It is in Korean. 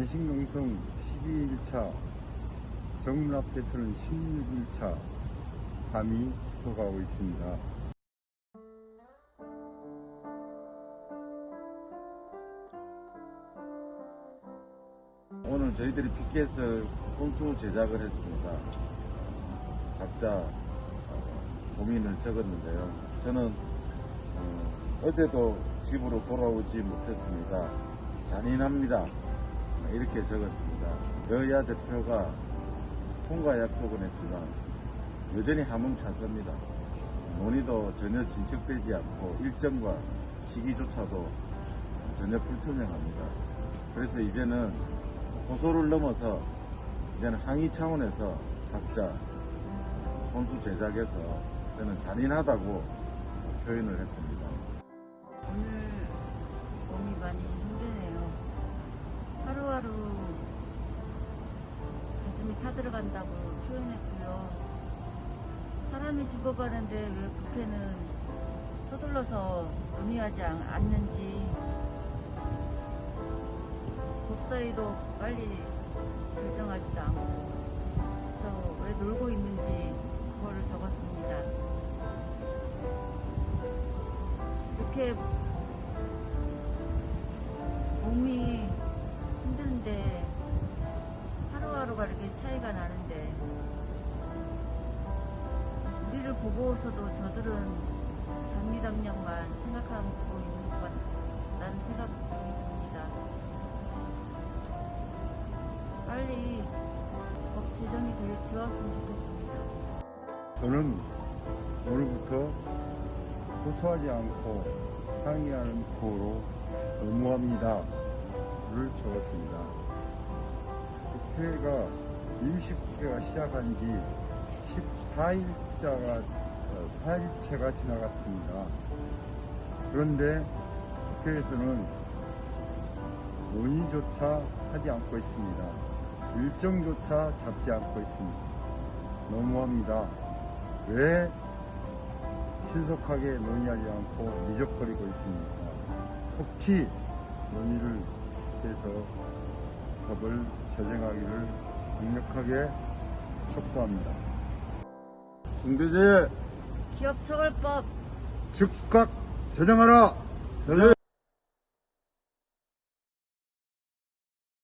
안식농성 12일차, 정문 앞에서는 16일차 밤이 깊어가고 있습니다. 오늘 저희들이 피켓을 손수 제작을 했습니다. 각자 어, 고민을 적었는데요. 저는 어, 제도 집으로 돌아오지 못했습니다. 잔인합니다. 이렇게 적었습니다. 여야 대표가 통과 약속은 했지만 여전히 함흥차사입니다. 논의도 전혀 진척되지 않고 일정과 시기조차도 전혀 불투명합니다. 그래서 이제는 호소를 넘어서 이제는 항의 차원에서 각자 손수 제작해서 저는 잔인하다고 표현을 했습니다. 오늘 몸이 많이 힘드네요. 하루하루 가슴이 타들어간다고 표현했고요. 사람이 죽어가는데 왜 국회는 서둘러서 논의하지 않- 않는지 법사위도 빨리 결정하지도 않고 그래서 왜 놀고 있는지 그거를 적었습니다. 이렇게 차이가 나는데 우리를 보고서도 저들은 당리당략만 생각하고 있는 것 같다는 생각이 듭니다. 빨리 법 제정이 되- 되었으면 좋겠습니다. 저는 오늘부터 호소하지 않고 항의하는 구호로 너무합니다를 적었습니다. 국회가 임시국회가 시작한 지 14일자가 4일째가 지나갔습니다. 그런데 국회에서는 논의조차 하지 않고 있습니다. 일정조차 잡지 않고 있습니다. 너무합니다. 왜 신속하게 논의하지 않고 미적거리고 있습니까? 속히 논의를 해서 법을 제정하기를 강력하게 촉구합니다. 중대재해 기업처벌법 즉각 제정하라! 제정!